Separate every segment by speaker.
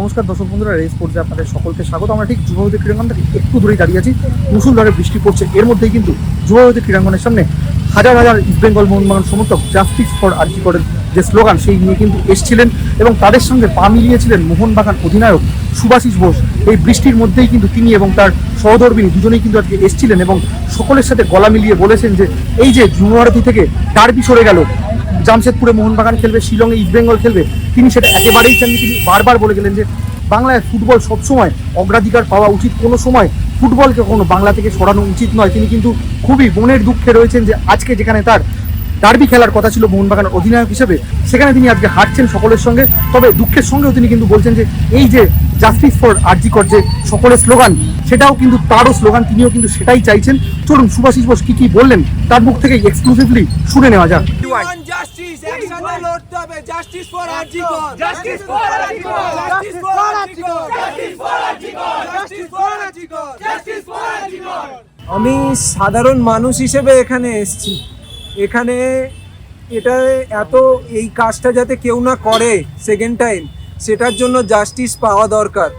Speaker 1: নমস্কার দর্শক বন্ধুরা, রেস স্পোর্টসে আপনাদের সকলকে স্বাগত। আমরা ঠিক যুবভারতী ক্রীড়াঙ্গন থেকে একটু দূরেই দাঁড়িয়ে আছি। মুসুলধারে বৃষ্টি পড়ছে। এর মধ্যেই কিন্তু যুবভারতী ক্রীড়াঙ্গনের সামনে হাজার হাজার ইস্ট বেঙ্গল মোহনবাগান সমর্থক জাস্টিস ফর আর্জিকরের যে স্লোগান সেই নিয়ে কিন্তু এসছিলেন এবং তাদের সঙ্গে পা মিলিয়েছিলেন মোহনবাগান অধিনায়ক সুভাষিস বোস। এই বৃষ্টির মধ্যেই কিন্তু তিনি এবং তার সহধর্মিনী দুজনেই কিন্তু আজকে এসছিলেন এবং সকলের সাথে গলা মিলিয়ে বলেছেন যে, এই যে যুবভারতী থেকে ডার্বি সরে গেল জামশেদপুরে মোহনবাগান খেলবে, শিলংয়ে ইস্টবেঙ্গল খেলবে, তিনি সেটা একেবারেই চাননি। তিনি বারবার বলে গেলেন যে বাংলায় ফুটবল সবসময় অগ্রাধিকার পাওয়া উচিত, কোনো সময় ফুটবলকে কখনো বাংলা থেকে সরানো উচিত নয়। তিনি কিন্তু খুবই মনের দুঃখে রয়েছেন যে আজকে যেখানে তার ডার্বি খেলার কথা ছিল মোহনবাগানের অধিনায়ক হিসেবে, সেখানে তিনি আজকে হারছেন সকলের সঙ্গে। তবে দুঃখের সঙ্গেও তিনি কিন্তু বলছেন যে এই যে জাস্টিস ফর আরজিকর যে সকলের স্লোগান, সেটাও কিন্তু তারও স্লোগান, তিনিও কিন্তু সেটাই চাইছেন। চলুন সুভাষিস বোস কি কি বললেন তার মুখ থেকে এক্সক্লুসিভলি শুনে নেওয়া যাক!
Speaker 2: আমি সাধারণ মানুষ হিসেবে এখানে এসেছি। এখানে এটা এত এই কাজটা যাতে কেউ না করে সেকেন্ড টাইম সেটার জন্য জাস্টিস পাওয়া দরকার।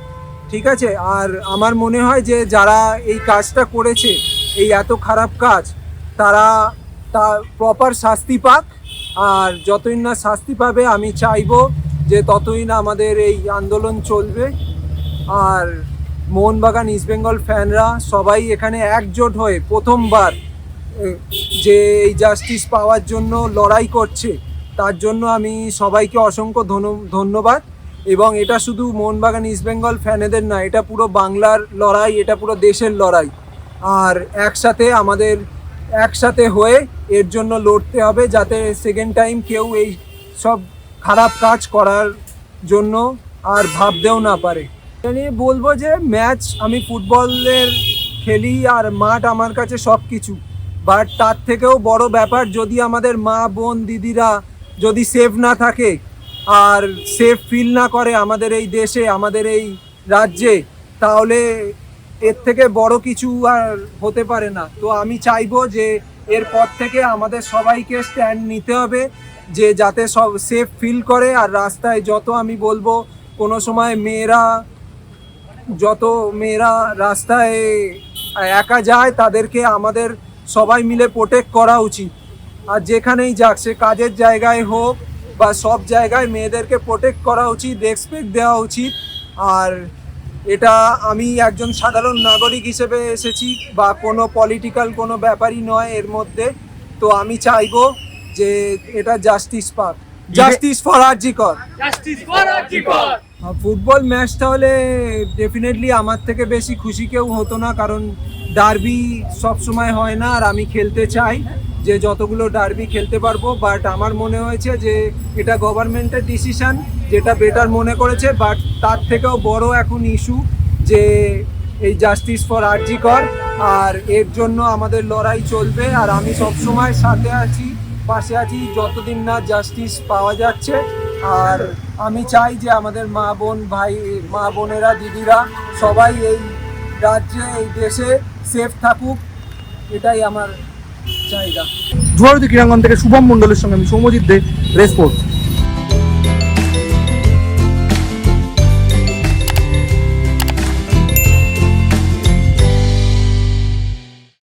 Speaker 2: ঠিক আছে? আর আমার মনে হয় যে যারা এই কাজটা করেছে এই এত খারাপ কাজ, তারা তা প্রপার শাস্তি পাক। আর যতই না শাস্তি পাবে, আমি চাইব যে ততই না আমাদের এই আন্দোলন চলবে। আর মোহনবাগান ইস্টবেঙ্গল ফ্যানরা সবাই এখানে একজোট হয়ে প্রথমবার যে এই জাস্টিস পাওয়ার জন্য লড়াই করছে, তার জন্য আমি সবাইকে অসংখ্য ধন্য- ধন্যবাদ। এবং এটা শুধু মোহনবাগান ইস্টবেঙ্গল ফ্যানেদের না, এটা পুরো বাংলার লড়াই, এটা পুরো দেশের লড়াই। আর একসাথে আমাদের, একসাথে হয়ে এর জন্য লড়তে হবে যাতে সেকেন্ড টাইম কেউ এই সব খারাপ কাজ করার জন্য আর ভাবতেও না পারে। এটা নিয়ে বলব যে ম্যাচ আমি ফুটবলের খেলি আর মাঠ আমার কাছে সব কিছু বাট তার থেকেও বড় ব্যাপার যদি আমাদের মা, বোন, দিদিরা যদি সেফ না থাকে আর সেফ ফিল না করে আমাদের এই দেশে, আমাদের এই রাজ্যে, তাহলে এর থেকে বড় কিছু আর হতে পারে না। তো আমি চাইব যে এরপর থেকে আমাদের সবাইকে স্ট্যান্ড নিতে হবে, যে যাতে সব সেফ ফিল করে। আর রাস্তায় যত আমি বলব, কোনো সময় মেয়েরা, যত মেয়েরা রাস্তায় একা যায়, তাদেরকে আমাদের সবাই মিলে প্রোটেক্ট করা উচিত। আর যেখানেই যাক, সে কাজের জায়গায় হোক বা সব জায়গায় মেয়েদেরকে প্রোটেক্ট করা উচিত রেসপেক্ট দেওয়া উচিত। আর এটা আমি একজন সাধারণ নাগরিক হিসেবে এসেছি বা কোনো পলিটিক্যাল কোনো ব্যাপারই নয় এর মধ্যে। তো আমি চাইব যে এটা জাস্টিস পাক। জাস্টিস ফর আরজিকর ফুটবল ম্যাচটা হলে ডেফিনেটলি আমার থেকে বেশি খুশি কেউ হতো না কারণ ডার্বি সব সময় হয় না আর আমি খেলতে চাই। যে যতগুলো ডার্বি খেলতে পারব বাট আমার মনে হয়েছে যে এটা গভর্নমেন্টের ডিসিশান যেটা বেটার মনে করেছে বাট তার থেকেও বড় এখন ইস্যু যে এই জাস্টিস ফর আরজি কর, আর এর জন্য আমাদের লড়াই চলবে, আর আমি সব সময় সাথে আছি, পাশে আছি, যতদিন না জাস্টিস পাওয়া যাচ্ছে, আর আমি চাই যে আমাদের মা বোন, ভাই, মা বোনেরা, দিদিরা সবাই এই রাজ্যে, এই দেশে সেফ থাকুক, এটাই আমার
Speaker 1: যুবভারতী ক্রীড়াঙ্গন থেকে শুভম মন্ডলের সঙ্গে আমি সৌমজিৎ দে রেস স্পোর্টস